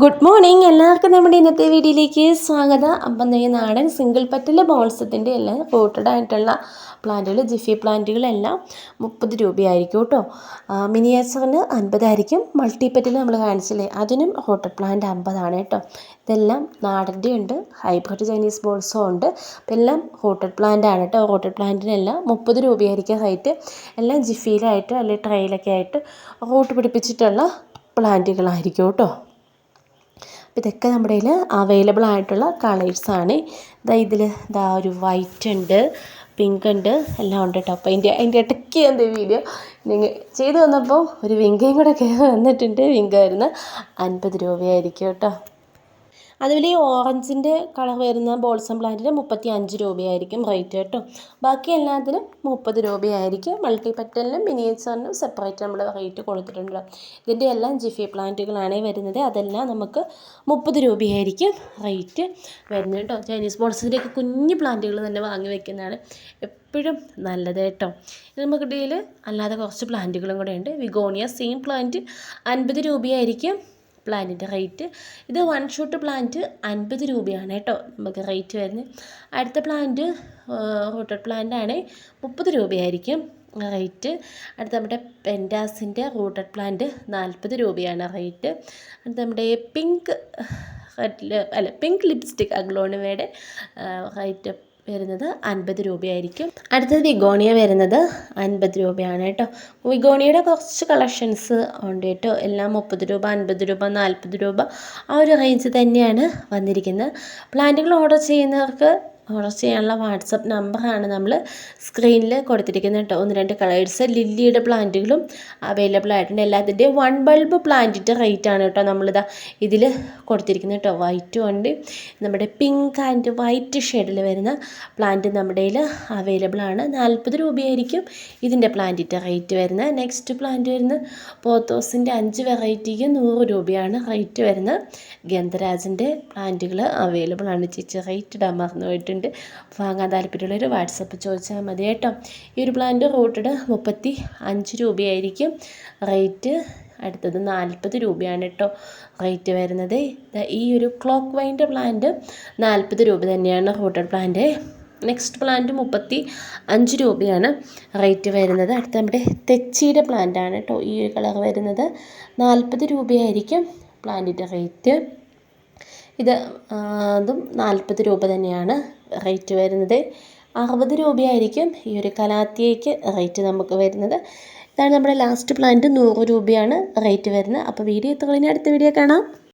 Good morning എല്ലാവർക്കും നമ്മുടെ ഇന്നത്തെ വീഡിയോയിലേക്ക് സ്വാഗതം. അപ്പം നീ നാടൻ സിംഗിൾ പറ്റിലെ ബോൾസത്തിന്റെ എല്ലാം റൂട്ടഡ് ആയിട്ടുള്ള പ്ലാന്റുകൾ ജിഫി പ്ലാന്റുകളെല്ലാം മുപ്പത് രൂപയായിരിക്കും കേട്ടോ. മിനിയേച്ചറിന് അൻപതായിരിക്കും. മൾട്ടിപ്പറ്റിൽ നമ്മൾ കാണിച്ചില്ലേ? അതിനും റൂട്ടഡ് പ്ലാന്റ് അമ്പതാണ് കേട്ടോ. ഇതെല്ലാം നാടന്റെ ഉണ്ട്. ഹൈബ്രിഡ് ചൈനീസ് ബോൾസും ഉണ്ട്. എല്ലാം റൂട്ടഡ് പ്ലാന്റ് ആണ് കേട്ടോ. റൂട്ടഡ് പ്ലാന്റിനെല്ലാം മുപ്പത് രൂപയായിരിക്കും റേറ്റ് എല്ലാം ജിഫിയിലായിട്ട് അല്ലെങ്കിൽ ട്രെയിലൊക്കെ ആയിട്ട് റൂട്ട് പിടിപ്പിച്ചിട്ടുള്ള പ്ലാന്റുകളായിരിക്കും കേട്ടോ. അപ്പോൾ ഇതൊക്കെ നമ്മുടെ കയ്യിൽ അവൈലബിൾ ആയിട്ടുള്ള കളേഴ്സാണ് ഇതാ ഇതിൽ ഇതാ ഒരു വൈറ്റ് ഉണ്ട് പിങ്ക് ഉണ്ട് എല്ലാം ഉണ്ട് കേട്ടോ അപ്പോൾ അതിന്റെ അതിന്റെ ഇടയ്ക്ക് എന്റെ വീഡിയോ നിങ്ങൾ ചെയ്തു വന്നപ്പോൾ ഒരു വിങ്കയും കൂടെ കയറി വന്നിട്ടുണ്ട്. വിങ്കായിരുന്നു അൻപത് രൂപയായിരിക്കും കേട്ടോ അതുപോലെ ഈ ഓറഞ്ചിന്റെ കളർ വരുന്ന ബോൾസം പ്ലാന്റിന് മുപ്പത്തി അഞ്ച് രൂപയായിരിക്കും റേറ്റ് കേട്ടോ. ബാക്കി എല്ലാത്തിനും മുപ്പത് രൂപയായിരിക്കും. മൾട്ടി പെറ്റലിനും മിനിയേച്ചറിനും സെപ്പറേറ്റ് നമ്മൾ റേറ്റ് കൊടുത്തിട്ടുണ്ട്. ഇതിന്റെ എല്ലാം ജിഫി പ്ലാന്റുകളാണ് വരുന്നത്. അതെല്ലാം നമുക്ക് മുപ്പത് രൂപയായിരിക്കും റേറ്റ് വരുന്നത് കേട്ടോ. ചൈനീസ് ബോൾസിന്റെയൊക്കെ കുഞ്ഞു പ്ലാന്റുകൾ തന്നെ വാങ്ങി വെക്കുന്നതാണ് എപ്പോഴും നല്ലത് കേട്ടോ. നമുക്ക് ഇടയിൽ അല്ലാതെ കുറച്ച് പ്ലാന്റുകളും കൂടെ ഉണ്ട്. വിഗോണിയ സെയിം പ്ലാന്റ് അൻപത് രൂപയായിരിക്കും. പ്ലാന്റിന്റെ റേറ്റ്. ഇത് വൺ ഷോട്ട് പ്ലാന്റ് അൻപത് രൂപയാണ് കേട്ടോ നമുക്ക് റേറ്റ് വരുന്നത്. അടുത്ത പ്ലാന്റ് റൂട്ടഡ് പ്ലാന്റ് ആണ് മുപ്പത് രൂപയായിരിക്കും റേറ്റ്. അടുത്ത നമ്മുടെ പെന്റാസിന്റെ റൂട്ടഡ് പ്ലാന്റ് നാൽപ്പത് രൂപയാണ് റേറ്റ്. അടുത്ത നമ്മുടെ പിങ്ക് റെഡ് അല്ല പിങ്ക് ലിപ്സ്റ്റിക് അഗ്ലോണിവയുടെ റേറ്റ് വരുന്നത് അൻപത് രൂപയായിരിക്കും. അടുത്തത് വിഗോണിയ വരുന്നത് അൻപത് രൂപയാണ് കേട്ടോ. വിഗോണിയുടെ കുറച്ച് കളക്ഷൻസ് ഉണ്ട് കേട്ടോ. എല്ലാം മുപ്പത് രൂപ അൻപത് രൂപ നാൽപ്പത് രൂപ ആ ഒരു റേഞ്ച് തന്നെയാണ് വന്നിരിക്കുന്നത്. പ്ലാന്റുകൾ ഓർഡർ ചെയ്യുന്നവർക്ക് ഓർഡർ ചെയ്യാനുള്ള വാട്സപ്പ് നമ്പറാണ് നമ്മൾ സ്ക്രീനിൽ കൊടുത്തിരിക്കുന്നത് കേട്ടോ. ഒന്ന് രണ്ട് കളേഴ്സ് ലില്ലിയുടെ പ്ലാന്റുകളും അവൈലബിൾ ആയിട്ടുണ്ട്. എല്ലാത്തിന്റെയും വൺ ബൾബ് പ്ലാന്റിന്റെ റേറ്റ് ആണ് കേട്ടോ നമ്മളിതാ ഇതിൽ കൊടുത്തിരിക്കുന്നത് കേട്ടോ. വൈറ്റും ഉണ്ട്. നമ്മുടെ പിങ്ക് ആൻഡ് വൈറ്റ് ഷെയ്ഡിൽ വരുന്ന പ്ലാന്റ് നമ്മുടെ അവൈലബിൾ ആണ്. നാൽപ്പത് രൂപയായിരിക്കും ഇതിന്റെ പ്ലാന്റിന്റെ റേറ്റ് വരുന്നത് നെക്സ്റ്റ് പ്ലാന്റ് വരുന്നത് പോത്തോസിന്റെ അഞ്ച് വെറൈറ്റിക്ക് നൂറ് രൂപയാണ് റേറ്റ് വരുന്നത് ഗന്ധരാജിന്റെ പ്ലാന്റുകൾ അവൈലബിൾ ആണ്. ചേച്ചി റേറ്റ് ഇടാൻ മറന്നു വാങ്ങാൻ താല്പര്യമുള്ളവർ വാട്സപ്പ് ചോദിച്ചാൽ മതി കേട്ടോ. ഈ ഒരു പ്ലാന്റ് റൂട്ടഡ് മുപ്പത്തി അഞ്ച് രൂപയായിരിക്കും. റേറ്റ് അടുത്തത് നാൽപ്പത് രൂപയാണ് കേട്ടോ. റേറ്റ് വരുന്നത് ഈ ഒരു ക്ലോക്ക് വൈന്റെ പ്ലാന്റ് നാൽപ്പത് രൂപ തന്നെയാണ് റൂട്ടഡ് പ്ലാന്റ്. നെക്സ്റ്റ് പ്ലാന്റ് മുപ്പത്തി അഞ്ച് രൂപയാണ് റേറ്റ് വരുന്നത്. അടുത്ത നമ്മുടെ തെച്ചിയുടെ പ്ലാന്റ് ആണ് കേട്ടോ ഈ ഒരു കളർ വരുന്നത്. നാൽപ്പത് രൂപയായിരിക്കും പ്ലാന്റിന്റെ റേറ്റ്. ഇത് അതും നാൽപ്പത് രൂപ തന്നെയാണ്. റേറ്റ് വരുന്നത് അറുപത് രൂപയായിരിക്കും. ഈ ഒരു കലാത്തിയയ്ക്ക് റേറ്റ് നമുക്ക് വരുന്നത്. ഇതാണ് നമ്മുടെ ലാസ്റ്റ് പ്ലാന്റ് നൂറ് രൂപയാണ് റേറ്റ് വരുന്നത്. അപ്പോൾ വീഡിയോ എത്തുകളിന് അടുത്ത വീഡിയോ കാണാം.